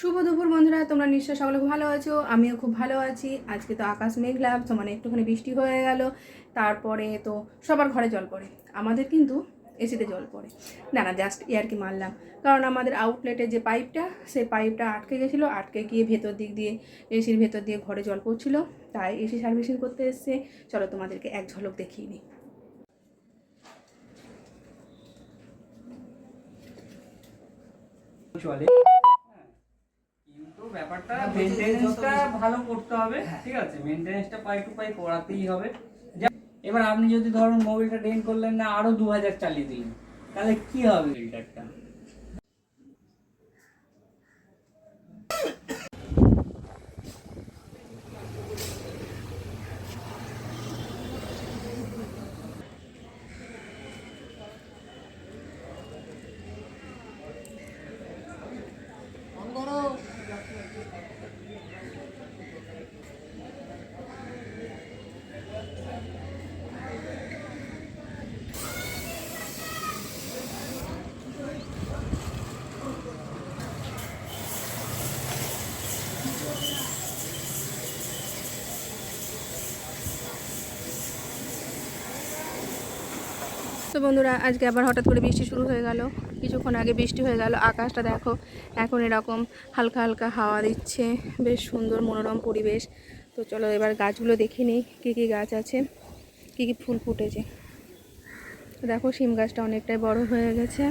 শুভ দুপুর বন্ধুরা, তোমরা নিশ্চয়ই সকলে ভালো আছো, আমিও খুব ভালো আছি। আজকে তো আকাশ মেঘলা, তো মানে একটুখানি বৃষ্টি হয়ে গেল, তারপরে তো সবার ঘরে জল পড়ে, আমাদের কিন্তু এসিতে জল পড়ে। না না জাস্ট ইয়ারকি মারলাম, কারণ আমাদের আউটলেটের যে পাইপটা সেই পাইপটা আটকে গেছিল, আটকে গিয়ে ভেতর দিক দিয়ে, এসির ভেতর দিয়ে ঘরে জল পড়ছিল, তাই এসি সার্ভিসিং করতে এসছে। চলো তোমাদেরকে এক ঝলক দেখিয়ে নিই। চলে মেনটেনেন্সটা ভালো করতে হবে ঠিক আছে? মেনটেনেন্সটা পাই টু পাই করাতেই হবে। এবার আপনি যদি ধরুন মোবিলটা ডেন করলেন না আরও দু হাজার চালিয়ে দিলেন তাহলে কি হবে? ফিল্টারটা তো বন্ধুরা, আজকে আবার হঠাৎ করে বৃষ্টি শুরু হয়ে গেল। কিছুক্ষণ আগে বৃষ্টি হয়ে গেল, আকাশটা দেখো এখন এরকম হালকা হালকা হাওয়া দিচ্ছে, বেশ সুন্দর মনোরম পরিবেশ। তো চলো এবার গাছগুলো দেখে নিই, কী কী গাছ আছে, কী কী ফুল ফুটেছে। দেখো, শিম গাছটা অনেকটাই বড় হয়ে গেছে।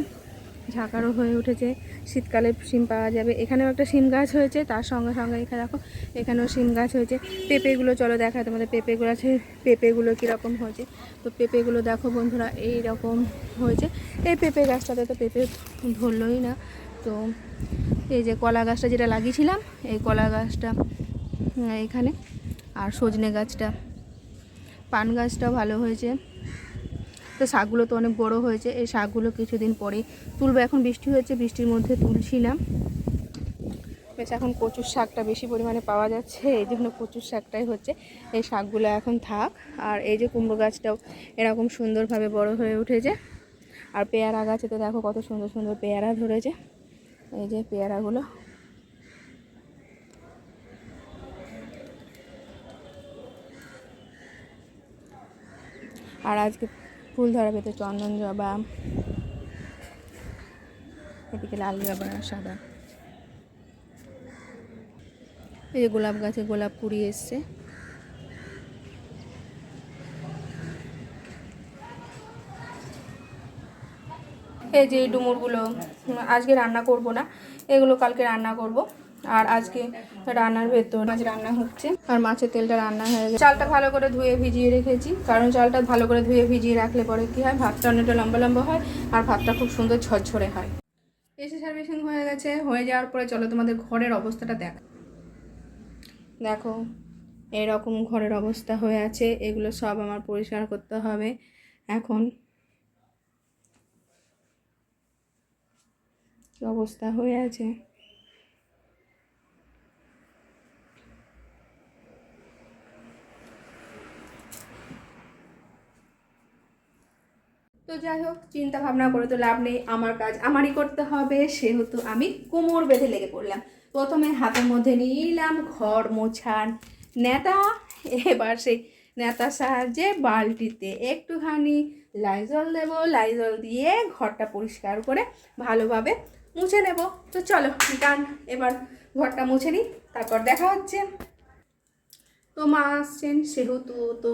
ঝাঁকারও হয়ে উঠেছে। শীতকালে শিম পাওয়া যাবে। এখানেও একটা শিম গাছ হয়েছে, তার সঙ্গে সঙ্গে এখানে দেখো, এখানেও শিম গাছ হয়েছে। পেঁপেগুলো চলো দেখা তোমাদের, পেঁপেগুলো আছে, পেঁপেগুলো কীরকম হয়েছে। তো পেঁপেগুলো দেখো বন্ধুরা এই রকম হয়েছে। এই পেঁপে গাছটাতে তো পেঁপে ধরলই না। তো এই যে কলা গাছটা যেটা লাগিয়েছিলাম, এই কলা গাছটা এখানে। আর সজনে গাছটা, পান গাছটাও ভালো হয়েছে। তো শাকগুলো তো অনেক বড় হয়েছে। এই শাকগুলো কিছুদিন পরে তুলবো। এখন বৃষ্টি হয়েছে, বৃষ্টির মধ্যে তুলছিলাম। বেশ, এখন কচুর শাকটা বেশি পরিমাণে পাওয়া যাচ্ছে, এই জন্য কচুর শাকটাই হচ্ছে। এই শাকগুলো এখন থাক। আর এই যে কুমড়ো গাছটাও এরকম সুন্দরভাবে বড় হয়ে উঠেছে। আর পেয়ারা গাছে তো দেখো কত সুন্দর সুন্দর পেয়ারা ধরেছে। এই যে পেয়ারাগুলো। আর আজকে ফুল ধরাবে তো চন্দন জবা, এদিকে লাল জবা সাদা। এই যে গোলাপ গাছে গোলাপ কুড়ি এসছে। এই যে ডুমুরগুলো, আজকে রান্না করব না, এগুলো কালকে রান্না করব। আর আজকে রান্নার ভেতর মাছ রান্না হচ্ছে। আর মাছের তেলটা রান্না হয়ে গেছে। চালটা ভালো করে ধুয়ে ভিজিয়ে রেখেছি। কারণ চালটা ভালো করে ধুয়ে ভিজিয়ে রাখলে পরে কী হয়? ভাতটা অনেকটা লম্বা লম্বা হয় আর ভাতটা খুব সুন্দর ঝরঝরে হয়। এসে সার্ভিসিং হয়ে গেছে। হয়ে যাওয়ার পরে চলো তোমাদের ঘরের অবস্থাটা দেখ। দেখো, এরকম ঘরের অবস্থা হয়ে আছে। এগুলো সব আমার পরিষ্কার করতে হবে। এখন অবস্থা হয়ে আছে? তো যাই হোক চিন্তা ভাবনা করে তো লাভ নেই। আমার কাজ আমারই করতে হবে। সেহেতু আমি কোমর বেঁধে লেগে পড়লাম। প্রথমে হাতের মধ্যে নিলাম ঘর মোছার নেতা। এবার সেই নেতার সাহায্যে বালতিতে একটুখানি লাইজল দেব। লাইজল দিয়ে ঘরটা পরিষ্কার করে ভালোভাবে মুছে নেব। তো চলো, ডান। এবার ঘরটা মুছে নিই। তারপর দেখা হচ্ছে। তো মা আসছেন। সেহেতু তো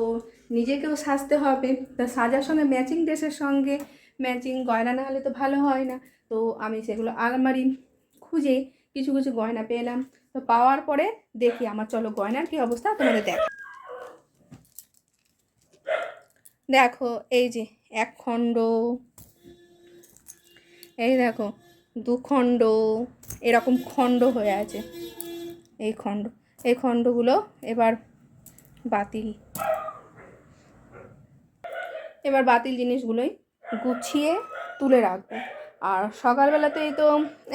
নিজেকেও সাজতে হবে। তা সাজার সঙ্গে ম্যাচিং ড্রেসের সঙ্গে ম্যাচিং গয়না না হলে তো ভালো হয় না। তো আমি সেগুলো আলমারি খুঁজে কিছু কিছু গয়না পেলাম। তো পাওয়ার পরে দেখি আমার, চলো গয়নার কি অবস্থা তোমাদের দেখ। দেখো, এই যে এক খণ্ড, এই দেখো, দু খণ্ড, এরকম খণ্ড হয়ে আছে। এই খণ্ড, এই খণ্ডগুলো এবার বাতিল। এবার বাতিল জিনিসগুলোই গুছিয়ে তুলে রাখব। আর সকালবেলাতেই তো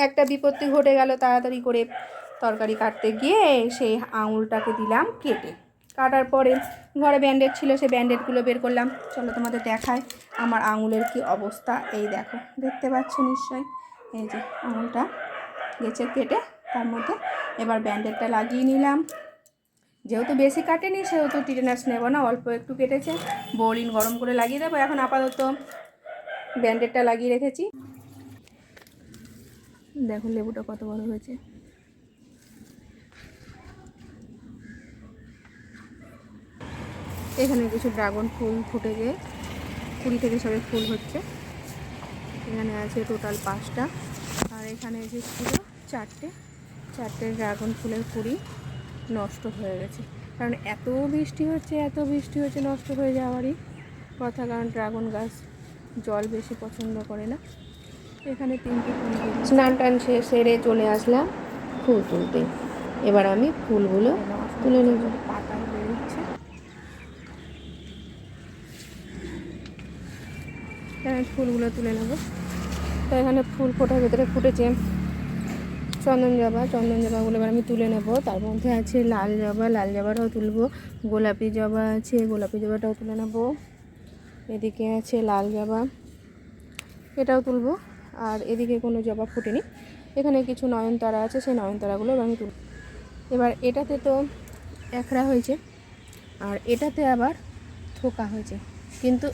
একটা বিপত্তি ঘটে গেল তাড়াতাড়ি করে তরকারি কাটতে গিয়ে সেই আঙুলটাকে দিলাম কেটে। কাটার পরে ঘরে ব্যান্ডেড ছিল, সেই ব্যান্ডেডগুলো বের করলাম। চলো তোমাদের দেখায় আমার আঙুলের কি অবস্থা। এই দেখো, দেখতে পাচ্ছ নিশ্চয়ই? এই যে আঙুলটা গেছে কেটে, তার মধ্যে এবার ব্যান্ডেডটা লাগিয়ে নিলাম। যেহেতু বেশি কাটেনি, সেহেতু টিটেনাস নেব না, অল্প একটু কেটেছে। বোলিন গরম করে লাগিয়ে দেবো। এখন আপাতত ব্যান্ডেডটা লাগিয়ে রেখেছি। দেখো লেবুটা কত বড় হয়েছে। এখানে কিছু ড্রাগন ফুল ফুটে গিয়ে কুড়ি থেকে সবে ফুল হচ্ছে। এখানে আছে টোটাল পাঁচটা। আর এখানে যে ছিল চারটে চারটে ড্রাগন ফুলের কুড়ি। নষ্ট হয়ে গেছে। কারণ এত বৃষ্টি হচ্ছে এত বৃষ্টি হচ্ছে নষ্ট হয়ে যাওয়ারই কথা। কারণ ড্রাগন গাছ জল বেশি পছন্দ করে না। এখানে তিনটে স্নান টান সে সেরে চলে আসলাম ফুল তুলতে। এবার আমি ফুলগুলো তুলে নেব। পাতায় বেরোচ্ছে। ফুলগুলো তুলে নেব। তো এখানে ফুল ফোটার ভেতরে ফুটেছে চন্দন জবা, চন্দন জবাগুলো এবার আমি তুলে নেব। তার মধ্যে আছে লাল জবা, লাল জবাটাও তুলবো। গোলাপি জবা আছে, গোলাপি জবাটাও তুলে নেব। এদিকে আছে লাল জবা, এটাও তুলবো। আর এদিকে কোনো জবা ফুটেনি। এখানে কিছু নয়নতারা আছে, সেই নয়নতারাগুলো এবার আমি তুলব। এবার এটাতে তো একরা হয়েছে, আর এটাতে আবার থোকা হয়েছে। কিন্তু